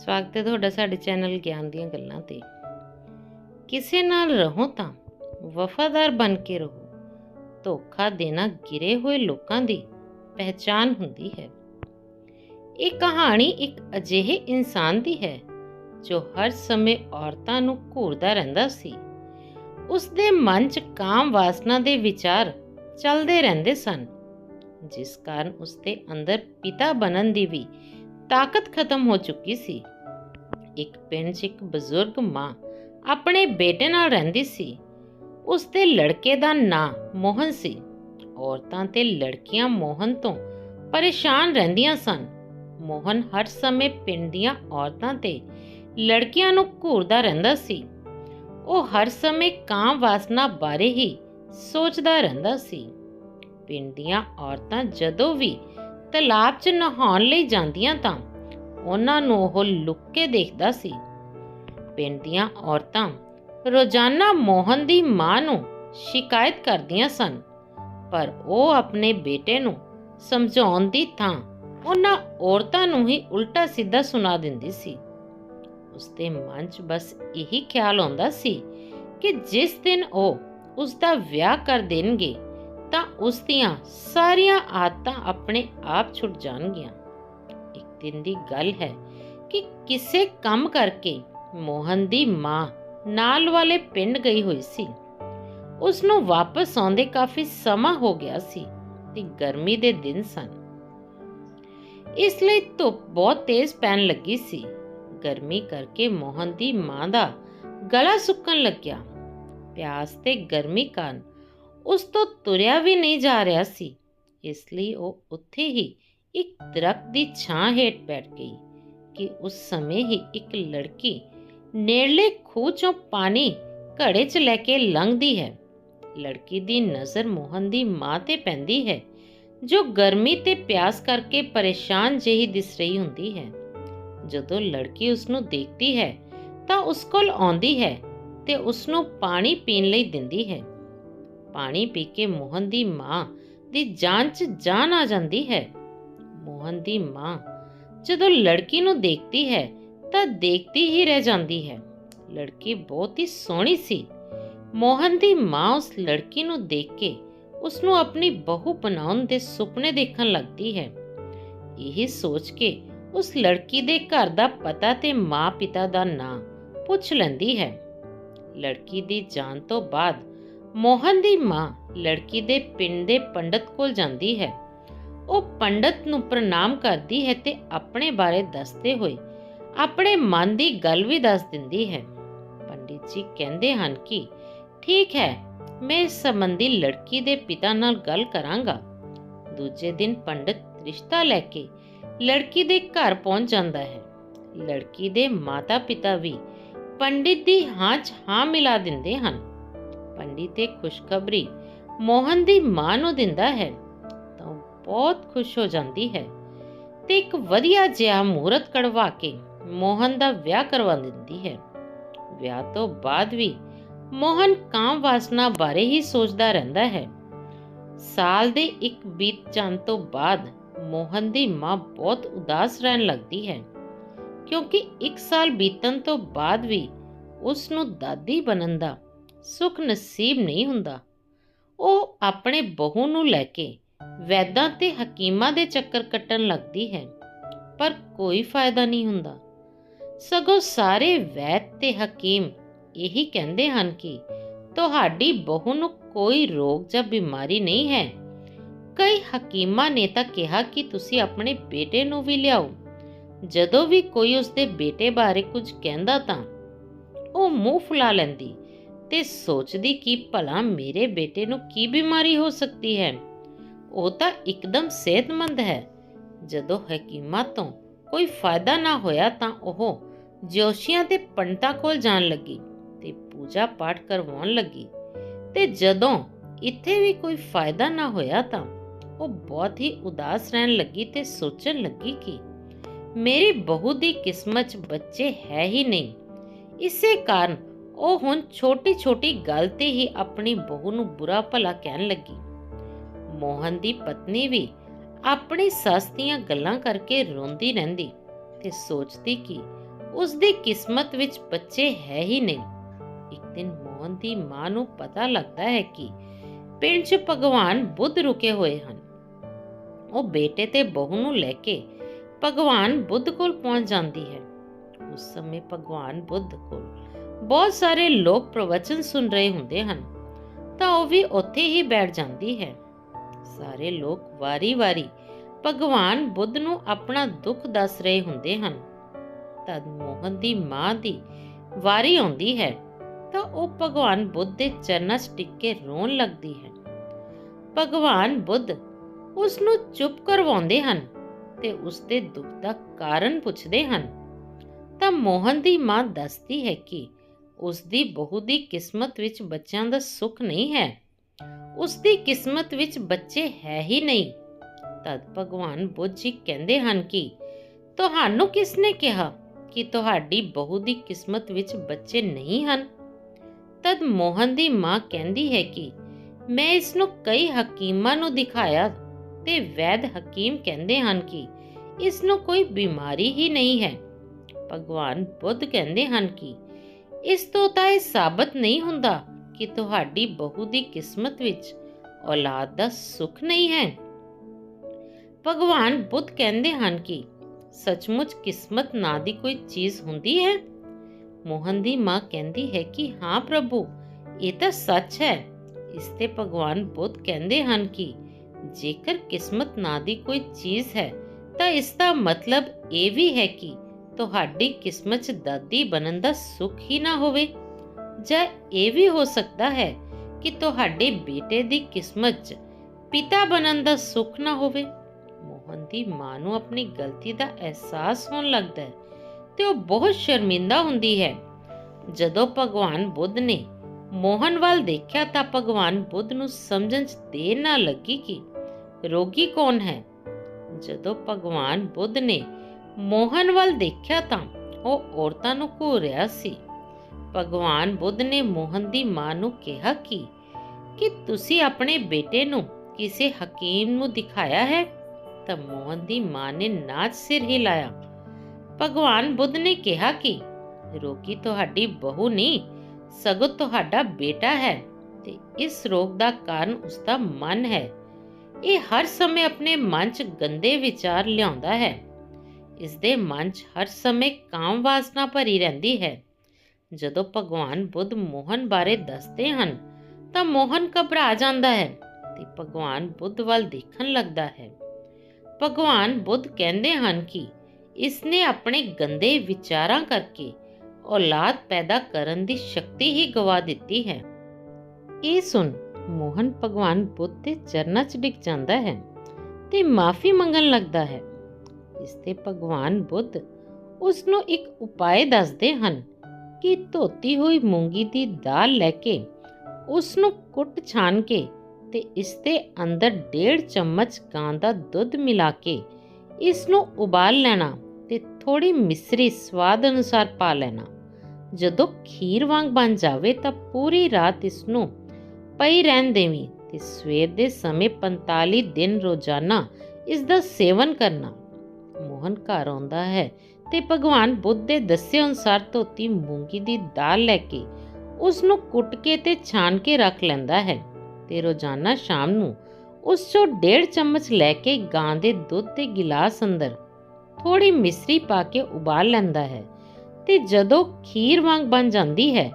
ਸਵਾਗਤ ਹੈ ਤੁਹਾਡਾ ਸਾਡੇ ਚੈਨਲ ਗਿਆਨ ਦੀਆਂ ਗੱਲਾਂ ਤੇ। ਕਿਸੇ ਨਾਲ ਰਹੋ ਤਾਂ ਵਫਾਦਾਰ ਬਣ ਕੇ ਰਹੋ। ਧੋਖਾ ਦੇਣਾ ਗਿਰੇ ਹੋਏ ਲੋਕਾਂ ਦੀ ਪਹਿਚਾਨ ਹੁੰਦੀ ਹੈ। ਇਹ ਕਹਾਣੀ ਇੱਕ ਅਜਿਹੇ ਇਨਸਾਨ ਦੀ ਹੈ ਜੋ ਹਰ ਸਮੇਂ ਔਰਤਾਂ ਨੂੰ ਘੂਰਦਾ ਰਹਿੰਦਾ ਸੀ। ਉਸ ਦੇ ਮਨ 'ਚ ਕਾਮ ਵਾਸਨਾ ਦੇ ਵਿਚਾਰ ਚੱਲਦੇ ਰਹਿੰਦੇ ਸਨ, ਜਿਸ ਕਾਰਨ ਉਸ ਦੇ ਅੰਦਰ ਪਿਤਾ ਬਣਨ ਦੀ ਵੀ ਤਾਕਤ ਖਤਮ ਹੋ ਚੁੱਕੀ ਸੀ। ਇੱਕ ਪਿੰਡ 'ਚ ਇੱਕ ਬਜ਼ੁਰਗ ਮਾਂ ਆਪਣੇ ਬੇਟੇ ਨਾਲ ਰਹਿੰਦੀ ਸੀ। ਉਸ ਦੇ ਲੜਕੇ ਦਾ ਨਾਂ ਮੋਹਨ ਸੀ। ਔਰਤਾਂ ਤੇ ਲੜਕੀਆਂ ਮੋਹਨ ਤੋਂ ਪਰੇਸ਼ਾਨ ਰਹਿੰਦੀਆਂ ਸਨ। ਮੋਹਨ ਹਰ ਸਮੇਂ ਪਿੰਡ ਦੀਆਂ ਔਰਤਾਂ ਤੇ ਲੜਕੀਆਂ ਨੂੰ ਘੂਰਦਾ ਰਹਿੰਦਾ ਸੀ। ਉਹ ਹਰ ਸਮੇਂ ਕਾਂ ਵਾਸਨਾ ਬਾਰੇ ਹੀ ਸੋਚਦਾ ਰਹਿੰਦਾ ਸੀ। ਪਿੰਡ ਦੀਆਂ ਔਰਤਾਂ ਜਦੋਂ ਵੀ ਤਲਾਬ 'ਚ ਨਹਾਉਣ ਲਈ ਜਾਂਦੀਆਂ ਤਾਂ ਉਹਨਾਂ ਨੂੰ ਉਹ ਲੁੱਕ ਕੇ ਦੇਖਦਾ ਸੀ। ਪਿੰਡ ਦੀਆਂ ਔਰਤਾਂ ਰੋਜ਼ਾਨਾ ਮੋਹਨ ਦੀ ਮਾਂ ਨੂੰ ਸ਼ਿਕਾਇਤ ਕਰਦੀਆਂ ਸਨ, ਪਰ ਉਹ ਆਪਣੇ ਬੇਟੇ ਨੂੰ ਸਮਝਾਉਣ ਦੀ ਥਾਂ ਉਹਨਾਂ ਔਰਤਾਂ ਨੂੰ ਹੀ ਉਲਟਾ ਸਿੱਧਾ ਸੁਣਾ ਦਿੰਦੀ ਸੀ। ਉਸਦੇ ਮਨ 'ਚ ਬਸ ਇਹੀ ਖਿਆਲ ਆਉਂਦਾ ਸੀ ਕਿ ਜਿਸ ਦਿਨ ਉਹ ਉਸ ਦਾ ਵਿਆਹ ਕਰ ਦੇਣਗੇ ਤਾਂ ਉਸ ਦੀਆਂ ਸਾਰੀਆਂ ਆਦਤਾਂ ਆਪਣੇ ਆਪ ਛੁੱਟ ਜਾਣਗੀਆਂ। ਦਿਨ ਦੀ ਗੱਲ ਹੈ ਕਿ ਕਿਸੇ ਕੰਮ ਕਰਕੇ ਮੋਹਨ ਦੀ ਮਾਂ ਨਾਲ ਵਾਲੇ ਪਿੰਡ ਗਈ ਹੋਈ ਸੀ। ਉਸ ਨੂੰ ਵਾਪਸ ਆਉਂਦੇ ਕਾਫੀ ਸਮਾਂ ਹੋ ਗਿਆ ਸੀ ਤੇ ਗਰਮੀ ਦੇ ਦਿਨ ਸਨ। ਇਸ ਲਈ ਧੁੱਪ ਬਹੁਤ ਤੇਜ਼ ਪੈਣ ਲੱਗੀ ਸੀ। ਗਰਮੀ ਕਰਕੇ ਮੋਹਨ ਦੀ ਮਾਂ ਦਾ ਗਲਾ ਸੁੱਕਣ ਲੱਗਿਆ। ਪਿਆਸ ਤੇ ਗਰਮੀ ਕਾਰਨ ਉਸ ਤੋਂ ਤੁਰਿਆ ਵੀ ਨਹੀਂ ਜਾ ਰਿਹਾ ਸੀ। ਇਸ ਲਈ ਉਹ ਉੱਥੇ ਹੀ ਇੱਕ ਦਰਖਤ ਦੀ ਛਾਂ ਹੇਠ ਬੈਠ ਗਈ ਕਿ ਉਸ ਸਮੇਂ ਹੀ ਇੱਕ ਲੜਕੀ ਨੇੜਲੇ ਖੂਹ ਚੋਂ ਪਾਣੀ ਘੜੇ 'ਚ ਲੈ ਕੇ ਲੰਘਦੀ ਹੈ। ਲੜਕੀ ਦੀ ਨਜ਼ਰ ਮੋਹਨ ਦੀ ਮਾਂ ਤੇ ਪੈਂਦੀ ਹੈ, ਜੋ ਗਰਮੀ ਤੇ ਪਿਆਸ ਕਰਕੇ ਪਰੇਸ਼ਾਨ ਜਿਹੀ ਦਿਸ ਰਹੀ ਹੁੰਦੀ ਹੈ। ਜਦੋਂ ਲੜਕੀ ਉਸ ਨੂੰ ਦੇਖਦੀ ਹੈ, ਤਾਂ ਉਸ ਕੋਲ ਆਉਂਦੀ ਹੈ ਤੇ ਉਸ ਨੂੰ ਪਾਣੀ ਪੀਣ ਲਈ ਦਿੰਦੀ ਹੈ। ਪਾਣੀ ਪੀ ਕੇ ਮੋਹਨ ਦੀ ਮਾਂ ਦੀ ਜਾਨ 'ਚ ਜਾਨ ਆ ਜਾਂਦੀ ਹੈ ਮੋਹਨ ਦੀ ਮਾਂ। ਜਦੋਂ ਲੜਕੀ ਨੂੰ ਦੇਖਦੀ ਹੈ, ਤਾਂ ਦੇਖਦੀ ਹੀ ਰਹਿ ਜਾਂਦੀ ਹੈ। ਲੜਕੀ ਬਹੁਤ ਹੀ ਸੋਹਣੀ ਸੀ। ਮੋਹਨ ਦੀ ਮਾਂ ਉਸ ਲੜਕੀ ਨੂੰ ਦੇਖ ਕੇ ਉਸ ਨੂੰ ਆਪਣੀ ਬਹੂ ਬਣਾਉਣ ਦੇ ਸੁਪਨੇ ਦੇਖਣ ਲੱਗਦੀ ਹੈ। ਇਹ ਸੋਚ ਕੇ ਉਸ ਲੜਕੀ ਦੇ ਘਰ ਦਾ ਪਤਾ ਤੇ ਮਾਂ-ਪਿਤਾ ਦਾ ਨਾਂ ਪੁੱਛ ਲੈਂਦੀ ਹੈ। ਲੜਕੀ ਦੀ ਜਾਨ ਤੋਂ ਬਾਅਦ ਮੋਹਨ ਦੀ ਮਾਂ ਲੜਕੀ ਦੇ ਪਿੰਡ ਦੇ ਪੰਡਤ ਕੋਲ ਜਾਂਦੀ ਹੈ। ਉਹ ਪੰਡਤ ਨੂੰ ਪ੍ਰਣਾਮ ਕਰਦੀ ਹੈ ਤੇ ਆਪਣੇ ਬਾਰੇ ਦੱਸਦੇ ਹੋਏ ਆਪਣੇ ਮਨ ਦੀ ਗੱਲ ਵੀ ਦੱਸ ਦਿੰਦੀ ਹੈ। ਪੰਡਿਤ ਜੀ ਕਹਿੰਦੇ ਹਨ ਕਿ ਠੀਕ ਹੈ, ਮੈਂ ਇਸ ਸੰਬੰਧੀ ਲੜਕੀ ਦੇ ਪਿਤਾ ਨਾਲ ਗੱਲ ਕਰਾਂਗਾ। ਦੂਜੇ ਦਿਨ ਪੰਡਤ ਰਿਸ਼ਤਾ ਲੈ ਕੇ ਲੜਕੀ ਦੇ ਘਰ ਪਹੁੰਚ ਜਾਂਦਾ ਹੈ। ਲੜਕੀ ਦੇ ਮਾਤਾ-ਪਿਤਾ ਵੀ ਪੰਡਿਤ ਦੀ ਹਾਂ 'ਚ ਹਾਂ ਮਿਲਾ ਦਿੰਦੇ ਹਨ। ਪੰਡਿਤ ਇਹ ਖੁਸ਼ਖਬਰੀ ਮੋਹਨ ਦੀ ਮਾਂ ਨੂੰ ਦਿੰਦਾ ਹੈ। ਬਹੁਤ ਖੁਸ਼ ਹੋ ਜਾਂਦੀ ਹੈ ਤੇ ਇੱਕ ਵਧੀਆ ਜਿਹਾ ਮੂਰਤ ਕਢਵਾ ਕੇ ਮੋਹਨ ਦਾ ਵਿਆਹ ਕਰਵਾ ਦਿੰਦੀ ਹੈ। ਵਿਆਹ ਤੋਂ ਬਾਅਦ ਵੀ ਮੋਹਨ ਕਾਮ ਵਾਸਨਾ ਬਾਰੇ ਹੀ ਸੋਚਦਾ ਰਹਿੰਦਾ ਹੈ। ਸਾਲ ਦੇ ਇੱਕ ਬੀਤ ਜਾਣ ਤੋਂ ਬਾਅਦ ਮੋਹਨ ਦੀ ਮਾਂ ਬਹੁਤ ਉਦਾਸ ਰਹਿਣ ਲੱਗਦੀ ਹੈ ਕਿਉਂਕਿ ਇੱਕ ਸਾਲ ਬੀਤਣ ਤੋਂ ਬਾਅਦ ਵੀ ਉਸ ਨੂੰ ਦਾਦੀ ਬਣਨ ਦਾ ਸੁੱਖ ਨਸੀਬ ਨਹੀਂ ਹੁੰਦਾ। ਉਹ ਆਪਣੇ ਬਹੂ ਨੂੰ ਲੈ ਕੇ ਵੈਦਾਂ ਤੇ ਹਕੀਮਾਂ ਦੇ ਚੱਕਰ ਕੱਟਣ ਲੱਗਦੀ ਹੈ, ਪਰ ਕੋਈ ਫਾਇਦਾ ਨਹੀਂ ਹੁੰਦਾ। ਸਗੋਂ ਸਾਰੇ ਵੈਦ ਤੇ ਹਕੀਮ ਇਹੀ ਕਹਿੰਦੇ ਹਨ ਕਿ ਤੁਹਾਡੀ ਬਹੂ ਨੂੰ ਕੋਈ ਰੋਗ ਜਾਂ ਬਿਮਾਰੀ ਨਹੀਂ ਹੈ। ਕਈ ਹਕੀਮਾਂ ਨੇ ਤਾਂ ਕਿਹਾ ਕਿ ਤੁਸੀਂ ਆਪਣੇ ਬੇਟੇ ਨੂੰ ਵੀ ਲਿਆਓ। ਜਦੋਂ ਵੀ ਕੋਈ ਉਸਦੇ ਬੇਟੇ ਬਾਰੇ ਕੁਝ ਕਹਿੰਦਾ ਤਾਂ ਉਹ ਮੂੰਹ ਫੁਲਾ ਲੈਂਦੀ ਤੇ ਸੋਚਦੀ ਕਿ ਭਲਾ ਮੇਰੇ ਬੇਟੇ ਨੂੰ ਕੀ ਬਿਮਾਰੀ ਹੋ ਸਕਦੀ ਹੈ। ਉਹ ਤਾਂ ਇੱਕਦਮ ਸਿਹਤਮੰਦ ਹੈ। ਜਦੋਂ ਹਕੀਮਾਂ ਤੋਂ ਕੋਈ ਫਾਇਦਾ ਨਾ ਹੋਇਆ ਤਾਂ ਉਹ ਜੋਸ਼ੀਆਂ ਤੇ ਪੰਡਤਾਂ ਕੋਲ ਜਾਣ ਲੱਗੀ ਤੇ ਪੂਜਾ ਪਾਠ ਕਰਵਾਉਣ ਲੱਗੀ। ਤੇ ਜਦੋਂ ਇੱਥੇ ਵੀ ਕੋਈ ਫਾਇਦਾ ਨਾ ਹੋਇਆ ਤਾਂ ਉਹ ਬਹੁਤ ਹੀ ਉਦਾਸ ਰਹਿਣ ਲੱਗੀ ਤੇ ਸੋਚਣ ਲੱਗੀ ਕਿ ਮੇਰੀ ਬਹੂ ਦੀ ਕਿਸਮਤ 'ਚ ਬੱਚੇ ਹੈ ਹੀ ਨਹੀਂ। ਇਸੇ ਕਾਰਨ ਉਹ ਹੁਣ ਛੋਟੀ-ਛੋਟੀ ਗੱਲ ਤੇ ਹੀ ਆਪਣੀ ਬਹੂ ਨੂੰ ਬੁਰਾ ਭਲਾ ਕਹਿਣ ਲੱਗੀ। ਮੋਹਨ ਦੀ ਪਤਨੀ ਵੀ ਆਪਣੀ ਸੱਸ ਦੀਆਂ ਗੱਲਾਂ ਕਰਕੇ ਰੋਂਦੀ ਰਹਿੰਦੀ ਤੇ ਸੋਚਦੀ ਕਿ ਉਸ ਦੀ ਕਿਸਮਤ ਵਿੱਚ ਬੱਚੇ ਹੈ ਹੀ ਨਹੀਂ। ਇੱਕ ਦਿਨ ਮੋਹਨ ਦੀ ਮਾਂ ਨੂੰ ਪਤਾ ਲੱਗਦਾ ਹੈ ਕਿ ਪਿੰਡ 'ਚ ਭਗਵਾਨ ਬੁੱਧ ਰੁਕੇ ਹੋਏ ਹਨ। ਉਹ ਬੇਟੇ ਤੇ ਬਹੂ ਨੂੰ ਲੈ ਕੇ ਭਗਵਾਨ ਬੁੱਧ ਕੋਲ ਪਹੁੰਚ ਜਾਂਦੀ ਹੈ। ਉਸ ਸਮੇਂ ਭਗਵਾਨ ਬੁੱਧ ਕੋਲ ਬਹੁਤ ਸਾਰੇ ਲੋਕ ਪ੍ਰਵਚਨ ਸੁਣ ਰਹੇ ਹੁੰਦੇ ਹਨ। ਤਾਂ ਉਹ ਵੀ ਉੱਥੇ ਹੀ ਬੈਠ ਜਾਂਦੀ ਹੈ। ਸਾਰੇ ਲੋਕ ਵਾਰੀ-ਵਾਰੀ ਭਗਵਾਨ ਬੁੱਧ ਨੂੰ ਆਪਣਾ ਦੁੱਖ ਦੱਸ ਰਹੇ ਹੁੰਦੇ ਹਨ। ਤਦ ਮੋਹਨ ਦੀ ਮਾਂ ਦੀ ਵਾਰੀ ਆਉਂਦੀ ਹੈ, ਤਾਂ ਉਹ ਭਗਵਾਨ ਬੁੱਧ ਦੇ ਚਰਨਾਂ 'ਚ ਟਿਕ ਕੇ ਰੋਣ ਲੱਗਦੀ ਹੈ। ਭਗਵਾਨ ਬੁੱਧ ਉਸ ਨੂੰ ਚੁੱਪ ਕਰਵਾਉਂਦੇ ਹਨ ਤੇ ਉਸ ਦੇ ਦੁੱਖ ਦਾ ਕਾਰਨ ਪੁੱਛਦੇ ਹਨ। ਤਾਂ ਮੋਹਨ ਦੀ ਮਾਂ ਦੱਸਦੀ ਹੈ ਕਿ ਉਸ ਦੀ ਬਹੂ ਦੀ ਕਿਸਮਤ ਵਿੱਚ ਬੱਚਿਆਂ ਦਾ ਸੁੱਖ ਨਹੀਂ ਹੈ। ਉਸ ਦੀ ਕਿਸਮਤ ਵਿੱਚ ਬੱਚੇ ਹੈ ਹੀ ਨਹੀਂ। ਤਦ ਭਗਵਾਨ ਬੁੱਧ ਜੀ ਕਹਿੰਦੇ ਹਨ ਕਿ ਤੁਹਾਨੂੰ ਕਿਸ ਨੇ ਕਿਹਾ ਕਿ ਤੁਹਾਡੀ ਬਹੂ ਦੀ ਕਿਸਮਤ ਵਿੱਚ ਬੱਚੇ ਨਹੀਂ ਹਨ? ਤਦ ਮੋਹਨ ਦੀ ਮਾਂ ਕਹਿੰਦੀ ਹੈ ਕਿ ਮੈਂ ਇਸ ਨੂੰ ਕਈ ਹਕੀਮਾਂ ਨੂੰ ਦਿਖਾਇਆ ਤੇ ਵੈਦ ਹਕੀਮ ਕਹਿੰਦੇ ਹਨ ਕਿ ਇਸ ਨੂੰ ਕੋਈ ਬਿਮਾਰੀ ਹੀ ਨਹੀਂ ਹੈ। ਭਗਵਾਨ ਬੁੱਧ ਕਹਿੰਦੇ ਹਨ ਕਿ ਇਸ ਤੋਂ ਤਾਂ ਇਹ ਸਾਬਤ ਨਹੀਂ ਹੁੰਦਾ ਕਿ ਤੁਹਾਡੀ ਬਹੂ ਦੀ ਕਿਸਮਤ ਵਿੱਚ ਔਲਾਦ ਦਾ ਸੁੱਖ ਨਹੀਂ ਹੈ। ਭਗਵਾਨ ਬੁੱਧ ਕਹਿੰਦੇ ਹਨ ਕਿ ਸੱਚਮੁੱਚ ਕਿਸਮਤ ਨਾਂ ਦੀ ਕੋਈ ਚੀਜ਼ ਹੁੰਦੀ ਹੈ। ਮੋਹਨ ਦੀ ਮਾਂ ਕਹਿੰਦੀ ਹੈ ਕਿ ਹਾਂ ਪ੍ਰਭੂ, ਇਹ ਤਾਂ ਸੱਚ ਹੈ। ਇਸ ਤੇ ਭਗਵਾਨ ਬੁੱਧ ਕਹਿੰਦੇ ਹਨ ਕਿ ਜੇਕਰ ਕਿਸਮਤ ਨਾਂ ਦੀ ਕੋਈ ਚੀਜ਼ ਹੈ, ਤਾਂ ਇਸ ਦਾ ਮਤਲਬ ਇਹ ਵੀ ਹੈ ਕਿ ਤੁਹਾਡੀ ਕਿਸਮਤ 'ਚ ਦਾਦੀ ਬਣਨ ਦਾ ਸੁੱਖ ਹੀ ਨਾ ਹੋਵੇ। ਜਾਂ ਇਹ ਵੀ ਹੋ ਸਕਦਾ ਹੈ ਕਿ ਤੁਹਾਡੇ ਬੇਟੇ ਦੀ ਕਿਸਮਤ 'ਚ ਪਿਤਾ ਬਣਨ ਦਾ ਸੁੱਖ ਨਾ ਹੋਵੇ। ਮੋਹਨ ਦੀ ਮਾਂ ਨੂੰ ਆਪਣੀ ਗਲਤੀ ਦਾ ਅਹਿਸਾਸ ਹੋਣ ਲੱਗਦਾ ਹੈ ਤੇ ਉਹ ਬਹੁਤ ਸ਼ਰਮਿੰਦਾ ਹੁੰਦੀ ਹੈ। ਜਦੋਂ ਭਗਵਾਨ ਬੁੱਧ ਨੇ ਮੋਹਨ ਵੱਲ ਦੇਖਿਆ ਤਾਂ ਭਗਵਾਨ ਬੁੱਧ ਨੂੰ ਸਮਝਣ 'ਚ ਦੇਰ ਨਾ ਲੱਗੀ ਕਿ ਰੋਗੀ ਕੌਣ ਹੈ। ਜਦੋਂ ਭਗਵਾਨ ਬੁੱਧ ਨੇ ਮੋਹਨ ਵੱਲ ਦੇਖਿਆ ਤਾਂ ਉਹ ਔਰਤਾਂ ਨੂੰ ਘੂਰਿਆ ਸੀ। ਭਗਵਾਨ ਬੁੱਧ ਨੇ ਮੋਹਨ ਦੀ ਮਾਂ ਨੂੰ ਕਿਹਾ ਕਿ? ਕਿ ਤੁਸੀਂ ਆਪਣੇ ਬੇਟੇ ਨੂੰ ਕਿਸੇ ਹਕੀਮ ਨੂੰ ਦਿਖਾਇਆ ਹੈ? ਤਾਂ ਮੋਹਨ ਦੀ ਮਾਂ ਨੇ ਨਾਚ ਸਿਰ ਹਿਲਾਇਆ। ਭਗਵਾਨ ਬੁੱਧ ਨੇ ਕਿਹਾ ਕਿ? ਰੋਗੀ ਤੁਹਾਡੀ ਬਹੂ ਨਹੀਂ, ਸਗੋਂ ਤੁਹਾਡਾ ਬੇਟਾ ਹੈ ਤੇ ਇਸ ਰੋਗ ਦਾ ਕਾਰਨ ਉਸ ਦਾ ਮਨ ਹੈ। ਇਹ ਹਰ ਸਮੇਂ ਆਪਣੇ ਮਨ 'ਚ ਗੰਦੇ ਵਿਚਾਰ ਲਿਆਉਂਦਾ ਹੈ। ਇਸ ਦੇ ਮਨ 'ਚ ਹਰ ਸਮੇਂ ਕਾਮ ਵਾਸਨਾ ਭਰੀ ਰਹਿੰਦੀ ਹੈ। ਜਦੋਂ ਭਗਵਾਨ ਬੁੱਧ ਮੋਹਨ ਬਾਰੇ ਦੱਸਦੇ ਹਨ, ਤਾਂ ਮੋਹਨ ਘਬਰਾ ਜਾਂਦਾ ਹੈ ਤੇ ਭਗਵਾਨ ਬੁੱਧ ਵੱਲ ਦੇਖਣ ਲੱਗਦਾ ਹੈ। ਭਗਵਾਨ ਬੁੱਧ ਕਹਿੰਦੇ ਹਨ ਕਿ ਇਸ ਨੇ ਆਪਣੇ ਗੰਦੇ ਵਿਚਾਰਾਂ ਕਰਕੇ ਔਲਾਦ ਪੈਦਾ ਕਰਨ ਦੀ ਸ਼ਕਤੀ ਹੀ ਗਵਾ ਦਿੱਤੀ ਹੈ। ਇਹ ਸੁਣ ਮੋਹਨ ਭਗਵਾਨ ਬੁੱਧ ਦੇ ਚਰਨਾਂ 'ਚ ਡਿੱਗ ਜਾਂਦਾ ਹੈ ਤੇ ਮਾਫੀ ਮੰਗਣ ਲੱਗਦਾ ਹੈ। ਇਸ ਤੇ ਭਗਵਾਨ ਬੁੱਧ ਉਸ ਨੂੰ ਇੱਕ ਉਪਾਅ ਦੱਸਦੇ ਹਨ ਕਿ ਧੋਤੀ ਹੋਈ ਮੂੰਗੀ ਦੀ ਦਾਲ ਲੈ ਕੇ ਉਸ ਨੂੰ ਕੁੱਟ ਛਾਨ ਕੇ ਤੇ ਇਸ ਦੇ ਅੰਦਰ ਡੇਢ ਚਮਚ ਗਾਂ ਦਾ ਦੁੱਧ ਮਿਲਾ ਕੇ ਇਸ ਨੂੰ ਉਬਾਲ ਲੈਣਾ ਤੇ ਥੋੜੀ ਮਿਸਰੀ ਸਵਾਦ ਅਨੁਸਾਰ ਪਾ ਲੈਣਾ। ਜਦੋਂ ਖੀਰ ਵਾਂਗ ਬਣ ਜਾਵੇ ਤਾਂ ਪੂਰੀ ਰਾਤ ਇਸ ਨੂੰ ਪਈ ਰਹਿਣ ਦੇਵੀਂ ਤੇ ਸਵੇਰ ਦੇ ਸਮੇਂ 45 ਦਿਨ ਰੋਜ਼ਾਨਾ ਇਸ ਦਾ ਸੇਵਨ ਕਰਨਾ। ਮੋਹਨ ਘਰ ਆਉਂਦਾ ਹੈ ਤੇ ਭਗਵਾਨ ਬੁੱਧ ਦੇ ਦੱਸੇ ਅਨੁਸਾਰ ਧੋਤੀ ਮੂੰਗੀ ਦੀ ਦਾਲ ਲੈ ਕੇ ਉਸ ਨੂੰ ਕੁੱਟ ਕੇ ਤੇ ਛਾਨ ਕੇ ਰੱਖ ਲੈਂਦਾ ਹੈ ਤੇ ਰੋਜ਼ਾਨਾ ਸ਼ਾਮ ਨੂੰ ਉਸ ਚੋਂ ਡੇਢ ਚਮਚ ਲੈ ਕੇ ਗਾਂ ਦੇ ਦੁੱਧ ਦੇ ਗਿਲਾਸ ਅੰਦਰ ਥੋੜੀ ਮਿਸਰੀ ਪਾ ਕੇ ਉਬਾਲ ਲੈਂਦਾ ਹੈ ਤੇ ਜਦੋਂ ਖੀਰ ਵਾਂਗ ਬਣ ਜਾਂਦੀ ਹੈ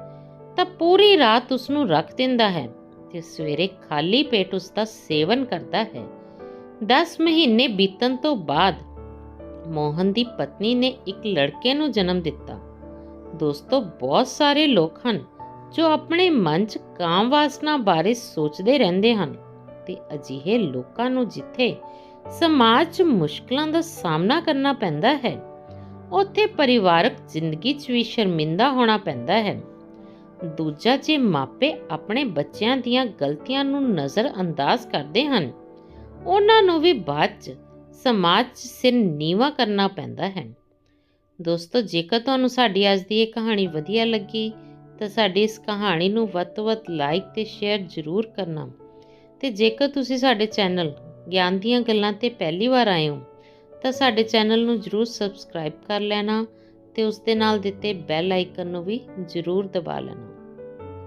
ਤਾਂ ਪੂਰੀ ਰਾਤ ਉਸ ਨੂੰ ਰੱਖ ਦਿੰਦਾ ਹੈ ਤੇ ਸਵੇਰੇ ਖਾਲੀ ਪੇਟ ਉਸ ਦਾ ਸੇਵਨ ਕਰਦਾ ਹੈ। 10 ਮਹੀਨੇ ਬੀਤਣ ਤੋਂ ਬਾਅਦ ਮੋਹਨ ਦੀ ਪਤਨੀ ਨੇ ਇੱਕ ਲੜਕੇ ਨੂੰ ਜਨਮ ਦਿੱਤਾ। ਦੋਸਤੋ, ਬਹੁਤ ਸਾਰੇ ਲੋਕ ਹਨ ਜੋ ਆਪਣੇ ਮਨ 'ਚ ਕਾਮ ਵਾਸਨਾ ਬਾਰੇ ਸੋਚਦੇ ਰਹਿੰਦੇ ਹਨ ਤੇ ਅਜਿਹੇ ਲੋਕਾਂ ਨੂੰ ਜਿੱਥੇ ਸਮਾਜ 'ਚ ਮੁਸ਼ਕਲਾਂ ਦਾ ਸਾਹਮਣਾ ਕਰਨਾ ਪੈਂਦਾ ਹੈ, ਉੱਥੇ ਪਰਿਵਾਰਕ ਜ਼ਿੰਦਗੀ 'ਚ ਵੀ ਸ਼ਰਮਿੰਦਾ ਹੋਣਾ ਪੈਂਦਾ ਹੈ। ਦੂਜਾ, ਜੇ ਮਾਪੇ ਆਪਣੇ ਬੱਚਿਆਂ ਦੀਆਂ ਗਲਤੀਆਂ ਨੂੰ ਨਜ਼ਰ ਅੰਦਾਜ਼ ਕਰਦੇ ਹਨ, ਉਹਨਾਂ ਨੂੰ ਵੀ ਬਾਅਦ 'ਚ ਸਮਾਜ 'ਚ ਸਿਰ ਨੀਵਾ ਕਰਨਾ ਪੈਂਦਾ ਹੈ। ਦੋਸਤੋ, ਜੇਕਰ ਤੁਹਾਨੂੰ ਸਾਡੀ ਅੱਜ ਦੀ ਇਹ ਕਹਾਣੀ ਵਧੀਆ ਲੱਗੀ, ਤਾਂ ਸਾਡੀ ਇਸ ਕਹਾਣੀ ਨੂੰ ਵੱਧ ਤੋਂ ਵੱਧ ਲਾਈਕ ਤੇ ਸ਼ੇਅਰ ਜ਼ਰੂਰ ਕਰਨਾ। ਤੇ ਜੇਕਰ ਤੁਸੀਂ ਸਾਡੇ ਚੈਨਲ ਗਿਆਨ ਦੀਆਂ ਗੱਲਾਂ ਤੇ ਪਹਿਲੀ ਵਾਰ ਆਏ ਹੋ, ਤਾਂ ਸਾਡੇ ਚੈਨਲ ਨੂੰ ਜ਼ਰੂਰ ਸਬਸਕ੍ਰਾਈਬ ਕਰ ਲੈਣਾ ਤੇ ਉਸ ਦੇ ਨਾਲ ਦਿੱਤੇ ਬੈਲ ਆਈਕਨ ਨੂੰ ਵੀ ਜ਼ਰੂਰ ਦਬਾ ਲੈਣਾ।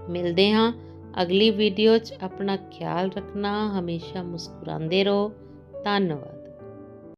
ਮਿਲਦੇ ਹਾਂ ਅਗਲੀ ਵੀਡੀਓ 'ਚ। ਆਪਣਾ ਖਿਆਲ ਰੱਖਣਾ, ਹਮੇਸ਼ਾ ਮੁਸਕਰਾਉਂਦੇ ਰਹੋ। ਧੰਨਵਾਦ।